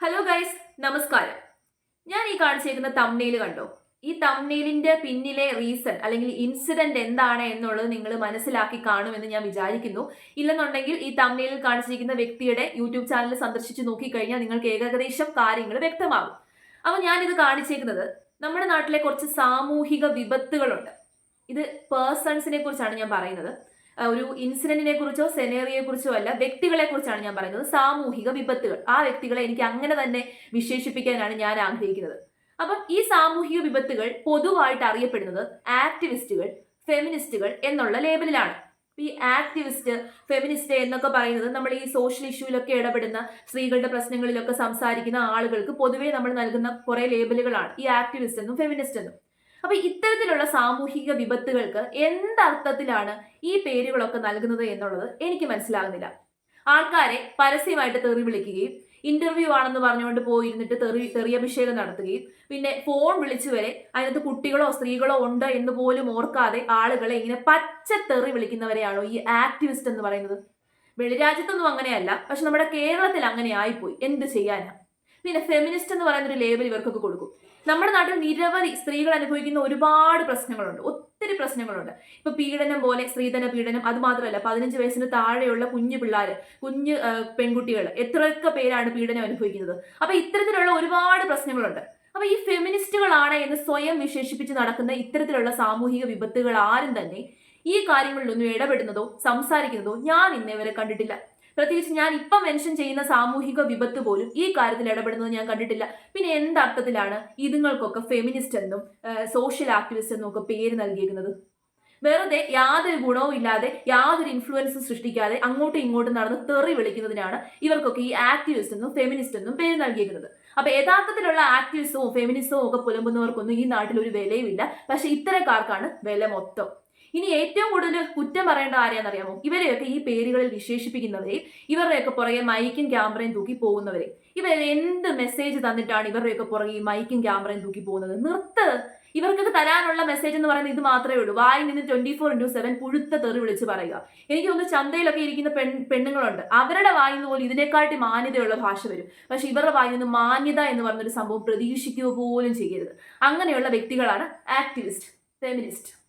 Hello guys നമസ്കാരം. ഞാൻ ഈ കാണിച്ചേക്കുന്ന തമ്നെയിൽ കണ്ടോ? ഈ തമ്നെയിലിന്റെ പിന്നിലെ റീസൺ അല്ലെങ്കിൽ ഇൻസിഡന്റ് എന്താണ് എന്നുള്ളത് നിങ്ങൾ മനസ്സിലാക്കി കാണുമെന്ന് ഞാൻ വിചാരിക്കുന്നു. ഇല്ലെന്നുണ്ടെങ്കിൽ ഈ തമ്നെയിലിൽ കാണിച്ചിരിക്കുന്ന വ്യക്തിയുടെ യൂട്യൂബ് ചാനൽ സന്ദർശിച്ച് നോക്കിക്കഴിഞ്ഞാൽ നിങ്ങൾക്ക് ഏകദേശം കാര്യങ്ങൾ വ്യക്തമാകും. അപ്പോൾ ഞാനിത് കാണിച്ചേക്കുന്നത് നമ്മുടെ നാട്ടിലെ കുറച്ച് സാമൂഹിക വിപത്തുകളുണ്ട്. ഇത് പേഴ്സൺസിനെ കുറിച്ചാണ് ഞാൻ പറയുന്നത്. ഒരു ഇൻസിഡന്റിനെ കുറിച്ചോ സെനേറിയെ കുറിച്ചോ അല്ല വ്യക്തികളെ കുറിച്ചാണ് ഞാൻ പറയുന്നത്. സാമൂഹിക വിപത്തുകൾ. ആ വ്യക്തികളെ എനിക്ക് അങ്ങനെ തന്നെ വിശേഷിപ്പിക്കാനാണ് ഞാൻ ആഗ്രഹിക്കുന്നത്. അപ്പം ഈ സാമൂഹിക വിപത്തുകൾ പൊതുവായിട്ട് അറിയപ്പെടുന്നത് ആക്ടിവിസ്റ്റുകൾ ഫെമിനിസ്റ്റുകൾ എന്നുള്ള ലേബലിലാണ്. ഈ ആക്ടിവിസ്റ്റ് ഫെമിനിസ്റ്റ് എന്നൊക്കെ പറയുന്നത് നമ്മൾ ഈ സോഷ്യൽ ഇഷ്യൂലൊക്കെ ഇടപെടുന്ന സ്ത്രീകളുടെ പ്രശ്നങ്ങളിലൊക്കെ സംസാരിക്കുന്ന ആളുകൾക്ക് പൊതുവേ നമ്മൾ നൽകുന്ന കുറെ ലേബലുകളാണ്. ഈ ആക്ടിവിസ്റ്റ് എന്നും ഫെമിനിസ്റ്റ് എന്നും. അപ്പൊ ഇത്തരത്തിലുള്ള സാമൂഹിക വിപത്തുകൾക്ക് എന്തർത്ഥത്തിലാണ് ഈ പേരുകളൊക്കെ നൽകുന്നത് എന്നുള്ളത് എനിക്ക് മനസ്സിലാകുന്നില്ല. ആൾക്കാരെ പരസ്യമായിട്ട് തെറി വിളിക്കുകയും ഇന്റർവ്യൂ ആണെന്ന് പറഞ്ഞുകൊണ്ട് പോയിരുന്നിട്ട് തെറി തെറിയഭിഷേകം നടത്തുകയും പിന്നെ ഫോൺ വിളിച്ചു വരെ അതിനകത്ത് കുട്ടികളോ സ്ത്രീകളോ ഉണ്ട് എന്ന് പോലും ഓർക്കാതെ ആളുകളെ ഇങ്ങനെ പച്ച തെറി വിളിക്കുന്നവരെയാണോ ഈ ആക്ടിവിസ്റ്റ് എന്ന് പറയുന്നത്? വെളിരാജ്യത്തൊന്നും അങ്ങനെയല്ല പക്ഷെ നമ്മുടെ കേരളത്തിൽ അങ്ങനെ ആയിപ്പോയി. എന്ത് ചെയ്യാനാ? പിന്നെ ഫെമിനിസ്റ്റ് എന്ന് പറയുന്ന ഒരു ലേബൽ ഇവർക്കൊക്കെ കൊടുക്കും. നമ്മുടെ നാട്ടിൽ നിരവധി സ്ത്രീകൾ അനുഭവിക്കുന്ന ഒരുപാട് പ്രശ്നങ്ങളുണ്ട്. ഒത്തിരി പ്രശ്നങ്ങളുണ്ട്. ഇപ്പൊ പീഡനം പോലെ സ്ത്രീധന പീഡനം അത് മാത്രമല്ല പതിനഞ്ച് വയസ്സിന് താഴെയുള്ള കുഞ്ഞു പിള്ളേർ കുഞ്ഞു പെൺകുട്ടികൾ എത്രയൊക്കെ പേരാണ് പീഡനം അനുഭവിക്കുന്നത്. അപ്പൊ ഇത്തരത്തിലുള്ള ഒരുപാട് പ്രശ്നങ്ങളുണ്ട്. അപ്പൊ ഈ ഫെമിനിസ്റ്റുകളാണ് എന്ന് സ്വയം വിശേഷിപ്പിച്ച് നടക്കുന്ന ഇത്തരത്തിലുള്ള സാമൂഹിക വിപത്തുകൾ ആരും തന്നെ ഈ കാര്യങ്ങളിലൊന്നും ഇടപെടുന്നതോ സംസാരിക്കുന്നതോ ഞാൻ ഇന്നേ വരെ കണ്ടിട്ടില്ല. പ്രത്യേകിച്ച് ഞാൻ ഇപ്പം മെൻഷൻ ചെയ്യുന്ന സാമൂഹിക വിപത്ത് പോലും ഈ കാര്യത്തിൽ ഇടപെടുന്നത് ഞാൻ കണ്ടിട്ടില്ല. പിന്നെ എന്തർത്ഥത്തിലാണ് ഇതുങ്ങൾക്കൊക്കെ ഫെമിനിസ്റ്റ് എന്നും സോഷ്യൽ ആക്ടിവിസ്റ്റ് എന്നും ഒക്കെ പേര് നൽകിയിരിക്കുന്നത്? വെറുതെ യാതൊരു ഗുണവും ഇല്ലാതെ യാതൊരു ഇൻഫ്ലുവൻസും സൃഷ്ടിക്കാതെ അങ്ങോട്ടും ഇങ്ങോട്ടും നടന്ന് തെറി വിളിക്കുന്നതിനാണ് ഇവർക്കൊക്കെ ഈ ആക്ടിവിസ്റ്റ് എന്നും ഫെമിനിസ്റ്റ് എന്നും പേര് നൽകിയിരിക്കുന്നത്. അപ്പൊ യഥാർത്ഥത്തിലുള്ള ആക്ടിവിസവും ഫെമിനിസവും ഒക്കെ പുലമ്പുന്നവർക്കൊന്നും ഈ നാട്ടിൽ ഒരു വിലയുമില്ല. പക്ഷെ ഇത്തരക്കാർക്കാണ് വില മൊത്തം. ഇനി ഏറ്റവും കൂടുതൽ കുറ്റം പറയേണ്ട ആരെയാണെന്നറിയാമോ? ഇവരെയൊക്കെ ഈ പേരുകളിൽ വിശേഷിപ്പിക്കുന്നവരെ ഇവരുടെയൊക്കെ പുറകെ മൈക്കും ക്യാമറയും തൂക്കി പോകുന്നവരെ. ഇവർ എന്ത് മെസ്സേജ് തന്നിട്ടാണ് ഇവരുടെയൊക്കെ പുറകെ ഈ മൈക്കും ക്യാമറയും തൂക്കി പോകുന്നത്? നിർത്ത്. ഇവർക്കൊക്കെ തരാനുള്ള മെസ്സേജ് എന്ന് പറയുന്നത് ഇത് മാത്രമേ ഉള്ളൂ. വായി നിന്ന് ട്വന്റി ഫോർ ഇന്റു സെവൻ പുഴുത്ത തെറി വിളിച്ച് പറയുക. എനിക്ക് തോന്നുന്നു ചന്തയിലൊക്കെ ഇരിക്കുന്ന പെൺ പെണ്ണുങ്ങളുണ്ട്. അവരുടെ വായിൽ നിന്ന് പോലും ഇതിനെക്കാട്ടി മാന്യതയുള്ള ഭാഷ വരും. പക്ഷെ ഇവരുടെ വായിൽ നിന്ന് മാന്യത എന്ന് പറഞ്ഞൊരു സംഭവം പ്രതീക്ഷിക്കുക പോലും ചെയ്യരുത്. അങ്ങനെയുള്ള വ്യക്തികളാണ് ആക്ടിവിസ്റ്റ് ഫെമിനിസ്റ്റ്